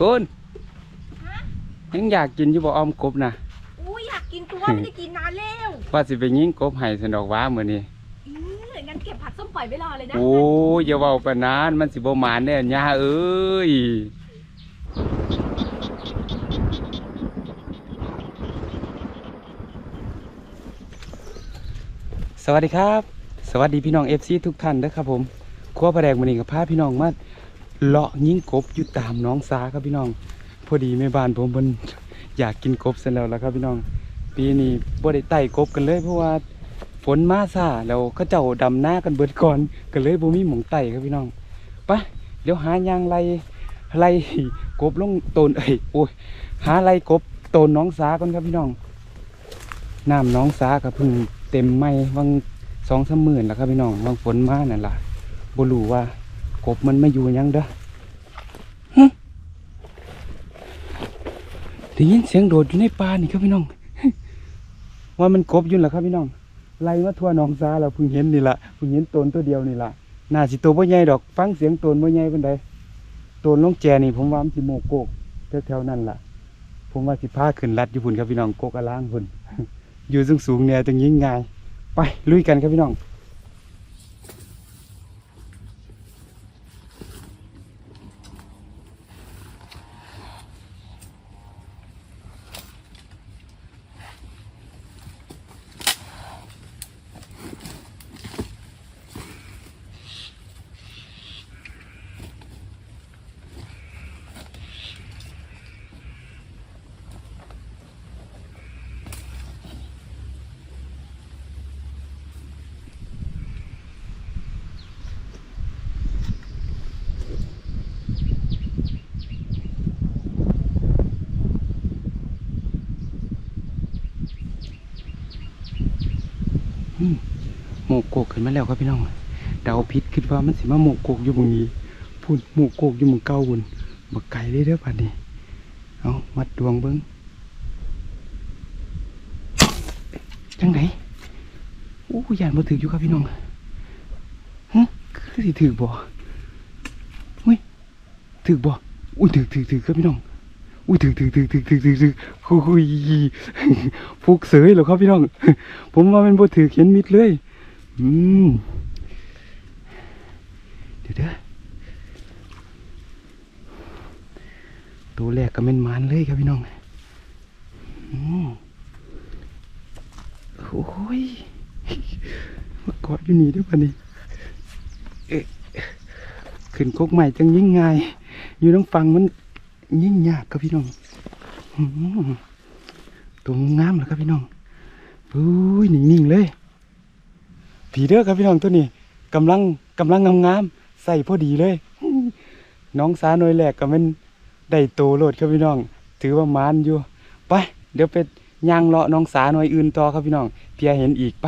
คุณฮะยังอยากกินอยู่บ่ออมกบนะอู้อยากกินตัวไม่ได้กินนานแล้วว่าสิไปยิงกบให้สนดอกว้ามื้อนี้อืองั้นเก็บผักส้มปล่อยไว้รอเลยนะ โอ้ยอย่าเว้าปานนั้นมันสิบ่หมานแน่ย่าเอ้ยสวัสดีครับ สวัสดีพี่น้อง FC ทุกท่านเด้อครับผมครัวประแดงมื้อนี้ก็พาพี่น้องมา เลาะยิงกบอยู่ตามน้องสาครับพี่น้อง พอดีแม่บ้านผมเพิ่นอยากกินกบซะแล้วละครับพี่น้อง ปีนี้บ่ได้ไต่กบกันเลยเพราะว่าฝนมาซาแล้วเขาเจ้าดำหน้ากันเบิดก่อนก็เลยบ่มีหมองไต่ครับพี่น้องไปเดี๋ยวหายางไล่ไล่กบลงโตนเอ้ยโอ้ยหาไล่กบโตนน้องสาก่อนครับพี่น้องน้ำน้องสาก็เพิ่งเต็มไม่วังสองสามหมื่นแล้วครับพี่น้องวังฝนมานั่นล่ะบ่รู้ว่ากบมันไม่อยู่ยังเด้อ ได้ยินเสียงโดดอยู่ในป่านี่ครับพี่น้อง ว่ามันกบอยุ่นหละครับพี่น้องไล่มาทั่วหนองซาเราเพิ่งเห็นนี่ละเพิ่งเห็นตนตัวเดียวนี่ละน่าสิตัวบ่ใหญ่ดอกฟังเสียงตนบ่ใหญ่ปานใดตนลงแจนี่ผมว่ามันสิโมโกกแถวๆนั่นล่ะ ผมว่าสิพาขึ้นลัดอยู่พุ่นครับพี่น้องโกกอล่างพุ่นอยู่สูงสูงเนี่ยจังยิ่งง่าย ไปลุยกันครับพี่น้อง โมกโกกขึ้นมาแล้วครับพี่น้องเดาพิษคิดว่ามันสิมาโมกโกกอยู่บงนี้พุ่นโมกโกกอยู่หมึงเก้าบุญบักไก่เลยเด้อพันนี้เอามัดดวงเบิ้งจังไหนโอ้ยานมาถืออยู่ครับพี่น้องฮะคือสิถือบ่อุ้ยถือบ่อุ้ยถือถือถือครับพี่น้อง อุ้ยถือถือถือถือถือถือถือคุยฟุกเสยเหรอครับพี่น้อง ผมว่ามันบ่ถือเขียนมิดเลย อืมเดี๋ยวเด้อตัวแรกก็เป็นมันเลยครับพี่น้องอืมโอ้ยมากอดอยู่นี่ด้วยป่ะนี่เอ๊ะขึ้นกกใหม่จังยิ่งไงอยู่ต้องฟังมัน ยิ่งยากครับพี่น้องตัวงามๆแล้วครับพี่น้องอุ้ยนิ่งๆเลย ผีเด้อครับพี่น้องตัวนี้กำลังกำลังงามๆใส่พอดีเลย น้องสาหน่อยแหลกก็มันได้โตโลดครับพี่น้อง ถือว่ามานอยู่ไปเดี๋ยวไปย่างเลาะน้องสาหน่อยอื่นต่อครับพี่น้องเพียเห็นอีกไป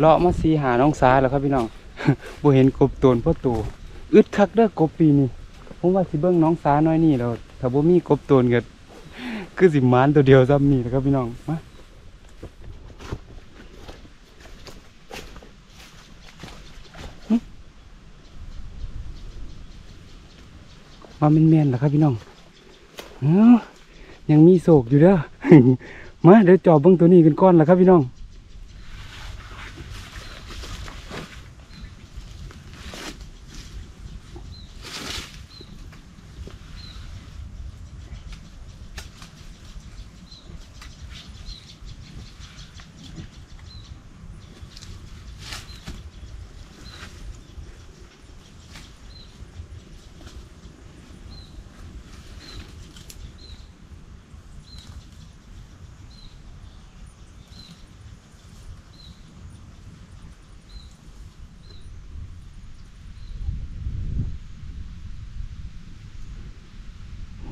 เลาะมาซีหาน้องสาแล้วครับพี่น้องบ่เห็นกบโตนพ่อตูอึดคักเด้อกบปีนี้ผมว่าสิเบิ่งน้องสาน้อยนี่แล้วถ้าบ่มีกบโตนก็คือสิมานตัวเดียวซ้ำนี่แหละครับพี่น้องมาหึมาแม่นๆล่ะครับพี่น้องเอ้ายังมีโศกอยู่เด้อ มาเดี๋ยวจอบเบิ่งตัวนี้กันก่อนล่ะครับพี่น้อง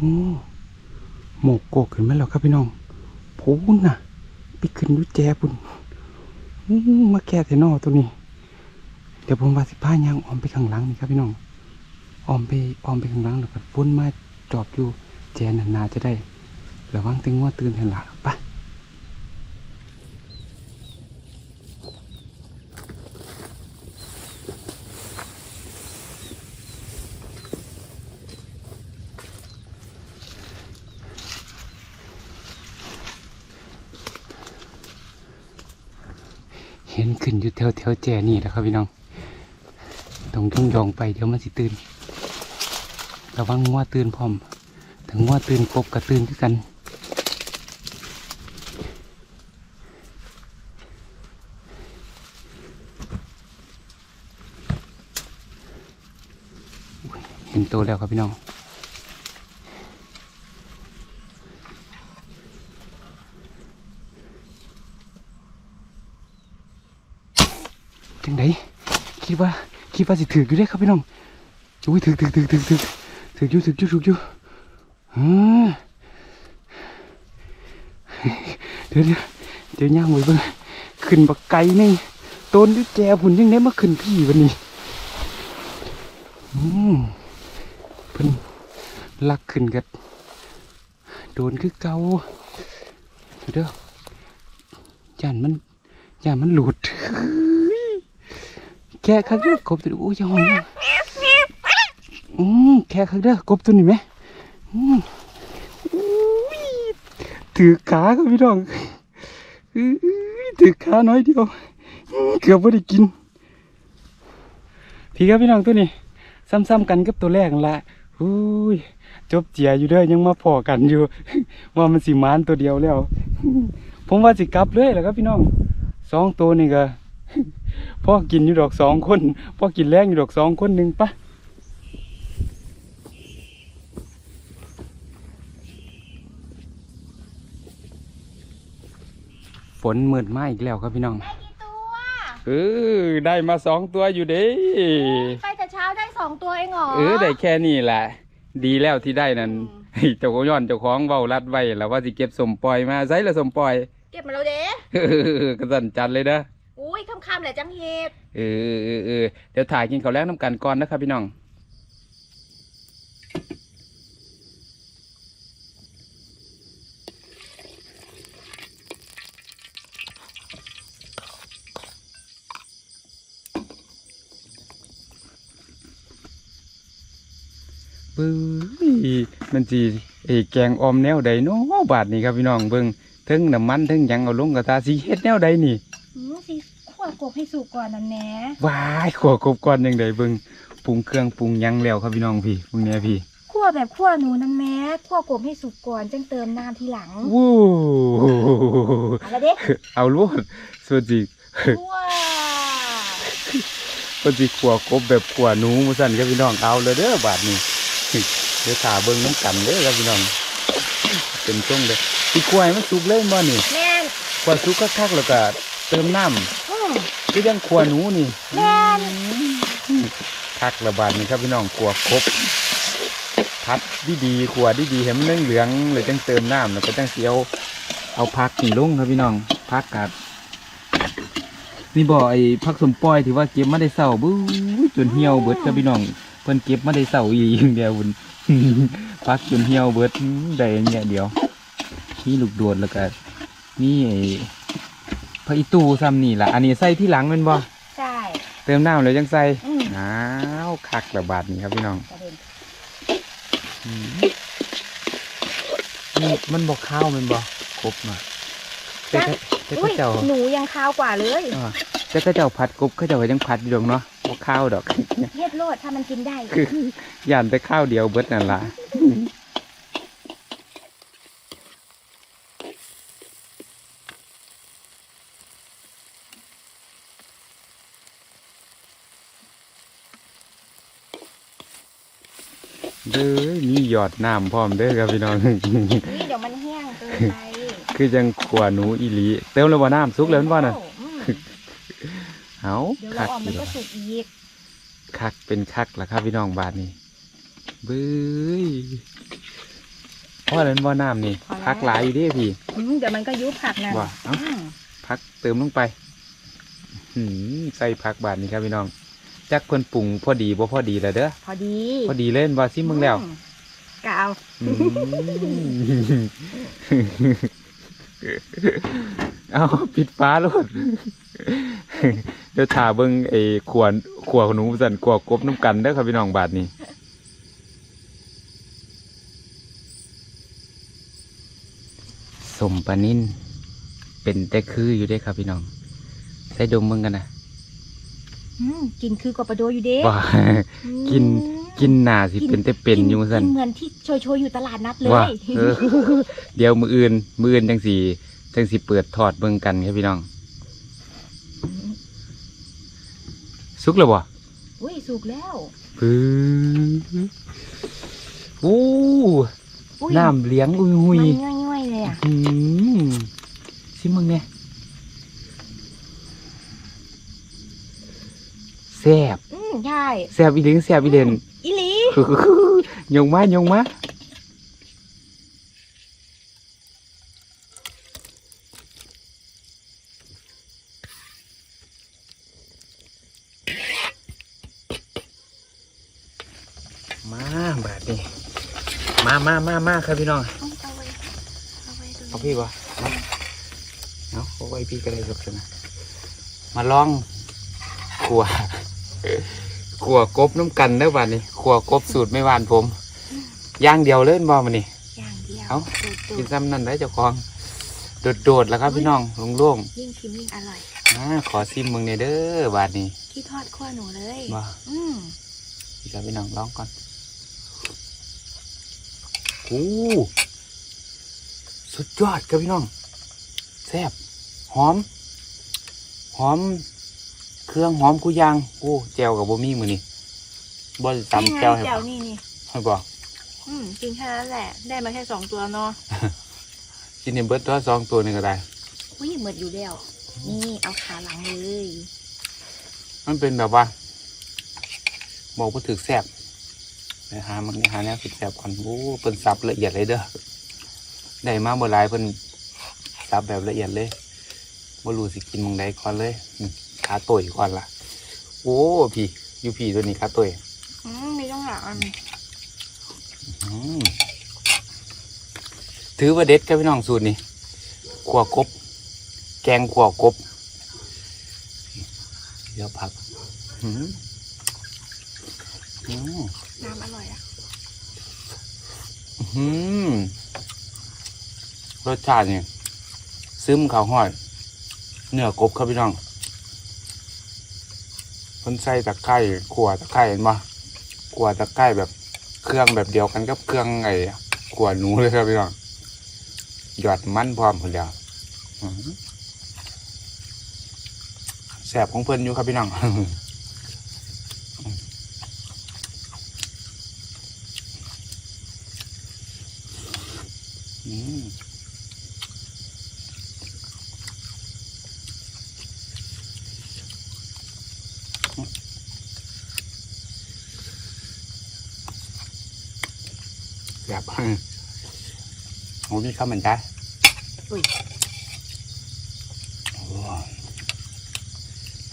หมกโกกขึ้นมาแล้วครับพี่น้องพูนน่ะไปขึ้นดูแจปุ่นมาแก่แต่นอตัวนี้ เดี๋ยวผมว่าสิผ้ายางออมไปข้างหลังนี่ครับพี่น้องออมไปออมไปข้างหลังแล้วก็วนมาจอบอยู่แจนนาจะได้ระวังตึงว่าตื่นเห็นหละไปห็นขึ้นอยู่ แถวแถวแจนี่แหละครับพี่น้องต้องย่องยองไปเดี๋ยวมันสิตื่นระวังงัวตื่นพร้อมถึงงัวตื่นกบกับตื่นคือกันเห็นตัวแล้วครับพี่น้องไดคิด ว่าคิดว่าสิถืออยู่ได้ครับพี่น้องอุ้ยถือถือถือถือถือถืออยู่ถืออยู่ถืออยู่อ่าเดี๋ยวเดี๋ยวเดี๋ยวย่างไว้เบิ่งขึ้นบักไก่นึงต้นด้วยแจพุ่นยังได้มาขึ้นพี่วันนี้อืมเพิ่นลักขึ้นกันโดนคือเกาเดี๋ยวยานมันยานมันหลุด ค่ครั้งเดียวกบตัวนี้โอ้ยยังหอนอยู่อืมแค่ครั้งเดียวกบตัวนี้ไหมอืมอุ้ยถือขาครับพี่น้องอือถือขาน้อยเดียวเกือบไม่ได้กินพี่ครับพี่น้องตัวนี้ซ้ำๆกันกับตัวแรกละอุ้ยจบเจียอยู่เด้อยังมาพอกันอยู่ ว่ามันสิมานตัวเดียวแล้ว ผมว่าสิกลับเลยแหละครับพี่น้องสองตัวนี่ก็ พ่อกินอยู่ดอกสองคนพ่อกินแรงอยู่ดอกสองคนหนึ่งปะฝนมืดมาอีกแล้วครับพี่น้องได้กี่ตัวเออได้มาสองตัวอยู่เด้ไปแต่เช้าได้สองตัวเองเหรอเออได้แค่นี้แหละ ดีแล้วที่ได้นั่นอืมเฮ้ยเจ้าของย้อนเจ้าของเว้ารัดไว้แล้วว่าสิเก็บสมปล่อยมาใส่ละสมปล่อย เก็บมาแล้วเด้เออกระสันจัดเลยเด้ออุ้ ยค่ำๆแหละจังเฮ็ดเออเออเออเดี๋ยวถ่ายกินข้าวแล้งน้ำกันก่อนนะครับพี่น้องเบิ้งมันจีเอกแกงออมแนวใดเนาะบาทนี่ครับพี่น้องเบิ้งเทึงน้ำมันเทึงหยังเอาลงกระทาสีเฮ็ดแนวใดนี่อืมสิขั่ วกบให้สุกก่อนนั่นแหน่วายขวกบก่อนยังไดเบิ้งปรุงเครื่องปรุงหยังแล้วครับพี่น้องพี่พวกเนี้ยพี่ขั่วแบบขั่วหนูนั่นแหม่ขั่วกบให้สุกก่อนจึงเติมน้ำทีหลังวู้อะไรเด้เอาลวดส่วนจีว้าส่วนจีขวกบแบบขวหนูมาสั่นครับพี่น้องเอาเลยเด้อบาทนี่เดี๋ยวถ่าเบิ้งน้ำกันเด้อครับพี่น้องเป็นช่วงเลยที่ควายมันสุกเลยบ่นี่แม่นควายสุกคักๆแล้วก็เติมน้ำอืม คือยังขัวหนูนี่แม่นคักระบาดนี่ครับพี่น้องขัวครบพัดดีดีๆขวดีดีๆเห็นมันเหลืองเลยจังเติมน้ำแล้วก็จังเสียวเอาพักนี่ลงครับพี่น้องพักกัดนี่บ่ไอ้พักสมปอยที่ว่าเก็บมาได้เศร้าบู๊จนเหี่ยวเบิดครับพี่น้องเพิ่นเก็บมาได้เศร้าอีกอย่างเดียวบุญพักจนเหี่ยวเบิดได้เนี้ยเดียวนี่ลูกโดดแล้วก็นี่ พระอีตูซ้ำนี่ล่ะ อันนี้ใส่ที่หลังแมันบ่ใช่ เติมน้ำเลยจังใส่อืม อ้าวคักระบาดนี่ครับพี่น้องประเด็นอืมนี่มันบอกข้าวมันบอกครบมาแต่ก็แต่ก็อุ้ยเจ้า หนูยังคาวกว่าเลยอ่าแต่ก็เจ้าผัดกบก็เจ้าก็ยังผัดอยู่ดอกเนาะบอกข้าวดอก เฮ็ดโลดถ้ามันกินได้ คือย่านแต่ข้าวเดียวเบิดนั่นล่ะ เด้อมีหยอดน้ำพร้อมเด้อครับพี่น้อง นี่เดี๋ยวมันแห้งเกินไปคือจังขวาหนูอีหลีเติมแล้วว่าน้ำสุกแล้วนั่นว่าน่ะอืมเอาเดี๋ยวคัเรากออกอมันยู่ก็แล้วสุกอีกคักเป็นคักล่ะครับพี่น้องบาทนี้เบ้ยเพราะนั้นบ่น้ำนี่พอแล้วพักหลายอยู่เดิพี่ อืมเดี๋ยวมันก็ยุบผักนะว่าเอ้า อืมพักเติมลงไปหืมใส่ผักบาทนี่ครับพี่น้อง จักเพิ่นปรุงพอดีบ่พอดีแล้วเด้อพอดีพอดีเล่นว่าซิมึงแล้วอืมกาวอืมเอาปิดฟ้าโลดเดี๋ยวถ่าเบิ่งไอ้ขวานขวหนูสั่นขวกบน้ำกันเด้อครับพี่น้องบาทนี้สมปลานินเป็นแต่คืออยู่เด้ครับพี่น้อง ใส่ดมเบิ่งกันนะ อืมกินคือกว่าปลาโดอยู่เด้ว่ากินกินหนาสิเป็นแต่เป็นอยู่สั่นกิเหมือนที่โชยโชยๆอยู่ตลาดนัดเลยว่าเออเดี๋ยวมืออื่นมืออื่นจังสีจังสีเปิดถอดเบิ่งกันครับพี่น้อง สุกแล้วบ่อุ้ยสุกแล้วปื้ออู้อุ้ยน้ำเลี้ยงอุ้ยหุมัยนง่อยๆเลยอะ อืมซิมึงเนี่ย ซ่บอืมใช่แซ่บอีหลิงแซ่บอีเด่นอีหลียงมายงมามาบาดนี้มามามามาครับพี่น้องเอาไว้เอาไว้ตรงเอานี้พี่วะมาเอาเอาไว้พี่ก็ได้ครับนะมาลองขัว ขัวกบน้ำกันเด้อบ้านนี้ขัวกบสูตรไม่หวานผมย่างเดียวเล่นบ่มันนี่อย่างเดียวเอาดูกินซ้ำนั่นได้เจ้าของโดดๆแล้วครับพี่น้องโล่งๆยิ่งชิมยิ่งอร่อยๆอ่าขอซิมมึงเนี่ยเด้อบาดนี้ที่ทอดขั้วหนูเลยมาอืมพี่ครับพี่น้องลองก่อนโอ้สุดยอดครับพี่น้องแซ่บหอม หอม เครื่องหอมกุยางโอ้แจวกับบ่มีมือนี่บ่ได้ตำแจวให้นี่ไงแจ่วนี่นี่ให้บอกอืมกินแค่นั้นแหละ ได้มาแค่สองตัวเนาะกินในเบิร์ดตัวสองตัวนี่ก็ได้อุ้ยเหมือนอยู่แล้วนี่เอาขาหลังเลย มันเป็นแบบว่าบอกว่าถือแซ่บไปหามันหาแนวผิดแซ่บก่อนโอ้เพิ่นสับละเอียดเลยเด้อได้มาบ่หลายเพิ่นสับแบบละเอียดเลยบ่รู้สิกินมึงใดก่อนเลยอืม ขาต่อยก่อนล่ะ โอ้พี่อยู่พี่ตัวนี้ขาต่อยอืมมีต้องหลังอันอืมถือว่าเด็ดครับพี่น้องสูตรนี้ขัวกบ แกงขัวกบ เดี๋ยวพักอืมอืมน้ำอร่อยอะอืมรสชาติเนี่ยซึมเขาวห้อยเนื้อกบครับพี่น้องันใส่ตะไคร้ขวดตะไคร้เห็นปะขวดตะไคร้แบบเครื่องแบบเดียวกันกับเครื่องไอ้ขัวหนูเลยครับพี่น้องหยอดมันพร้อมคนเดียวแสบของเพื่อนอยู่ครับพี่น้อง อืมแบบโอ้มี ข้าวมันได้อุ้ยโอ้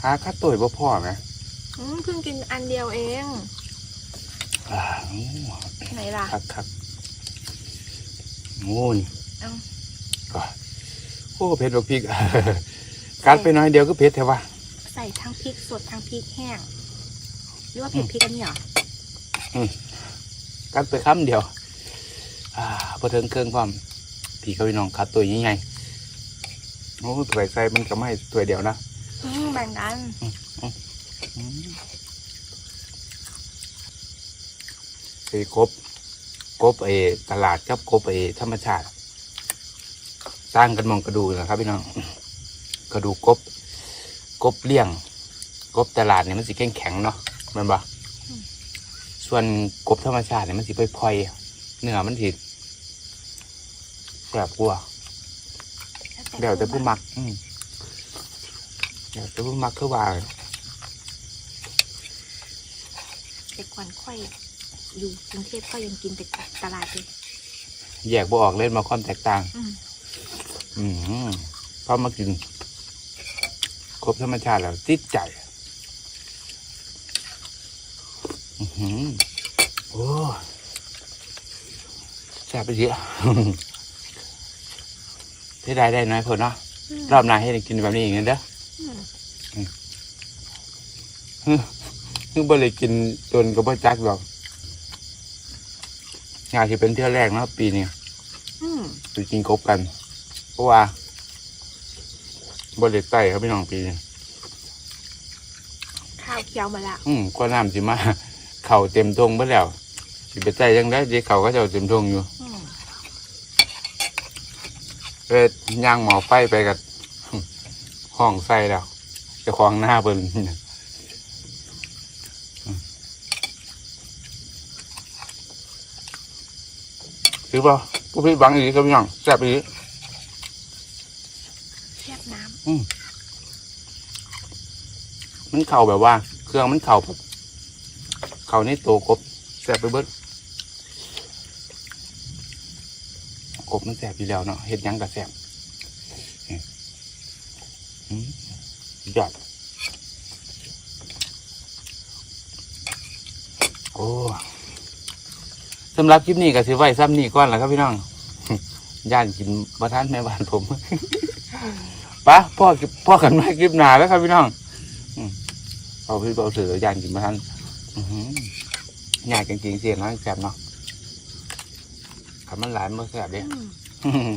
หาข้าวตุ๋ยบ่พ่อไหมอืมเพิ่งกินอันเดียวเองอ่าโอ้ไหนล่ะคักคักโอ้ยเอ้าก็โอ้เผ็ดบักพริกกัดไปหน้อยเดียวก็เผ็ดแถวว่าใส่ทั้งพริกสดทั้งพริกแห้งหรือว่าเผ็ดพริกอันนี้เหรอกัดไปคำเดียวอ่าพอเทิงเครื่องความ พี่กับพี่น้องคัดตัวยังไงโอ้ตัวใส่มันก็ไม่ตัวเดียวนะอืมแบ่งกันอืมไอ้กบกบไอ้ตลาดกับกบไอ้ธรรมชาติ สร้างกันมองกระดูกนะครับพี่น้องกระดูกกบ กบเลี้ยง กบตลาดเนี่ยมันสิแข็งแข็งๆเนาะแมันปะส่วนกบธรรมชาติเนี่ยมันสิพลอยๆเนื้อมันสิแซ่บกว่าเดี๋ยวแต่ผู้มัก อืมเดี๋ยวแต่ผู้มักคือว่าแต่ก่อนค่อย อยู่กรุงเทพก็ยังกินแต่ตลาดเลยแยกบ่ออกเล่นมาความแตกต่าง อืมอืมพอมากิน ครบธรรมชาติแล้วติดใจ อือหือโอ้แซ่บไปเยอะ ที่ได้ได้น้อยคนเนาะอืมรอบหน้าให้ได้กินแบบนี้อีกนะเด้ออืมคือบ่เลยกินจนก็บ่จักหรอกงานที่เป็นเที่ยวแรกเนาะปีนี้อืมไปกินกบกัน เพราะว่าบ่เลยไต่ครับพี่น้องปีนี้ข้าวเคี้ยวมาละอืมก็น้ำสิมา เข่าเต็มทงไปแล้วสิไปไต่ยังได้เดี๋ยวเข่าก็จะเอาเต็มทงอยู่อืม เอ้ยย่างหมอไฟไปกับห้องไฟแล้วเจะคลองหน้าเบิ่นคือเปล่าผู้พี่บังอีกครับพี่น้องแซ่บอีกแช่บน้มันเข่าแบบว่า เครื่องมันเข่าแบบเข่าในโตวกบแซ่บไปเบิด บมันแซ่บอยู่แล้วเนาะเห็ดยังก็แซ่บนี่อืมสุดยอดโอ้สำหรับคลิปนี้ก็สิไว้ซ้ำนี่ก่อนแหละครับพี่น้อง ย่านกินประทานแม่บ้านผมปะพ่อพ่อกันมาคลิปหนาแล้วครับพี่น้องเอาพี่เอาเสือย่างกินมาทันอื้อหือยากจริงๆเสียน้อยแสบเนาะ ขับมันหลายมันแสบำเด้อืมอื้อหือ